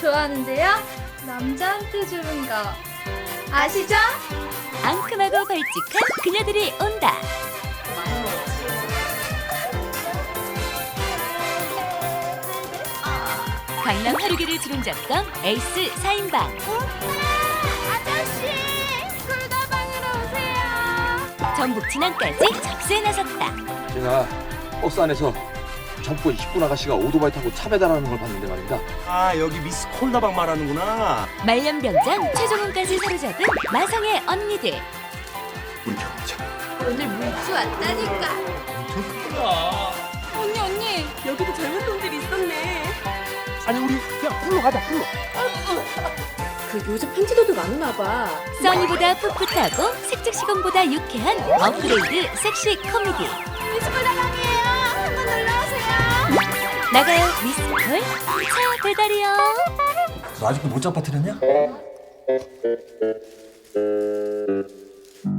좋아하는데요. 남자한테 주는 거 아시죠? 앙큼하고 걸쭉한 그녀들이 온다. 강남 하루기를 주름잡던 에이스 4인방. 아저씨, 꿀다방으로 오세요. 전북 진안까지 접수에 나섰다. 제가 버스 안에서 젊고 20분 아가씨가 오토바이 타고 차 배달하는 걸 봤는데 말입니다. 아 여기 미스 콜다방 말하는구나 말년병장 최종훈까지 사로잡은 마성의 언니들. 우리 경찰 오늘 물주 왔다니까. 언니 언니 여기도 젊은 놈들이 있었네. 아니 우리 그냥 풀로 가자 풀로 그 요즘 팬티도들 많나 봐. 써니보다 풋풋하고 색즉 시공보다 유쾌한 업그레이드 섹시 코미디. 미스콜다방이 나가요 미스콜 차 배달이요. 너 아직도 못 잡아뜨렸냐?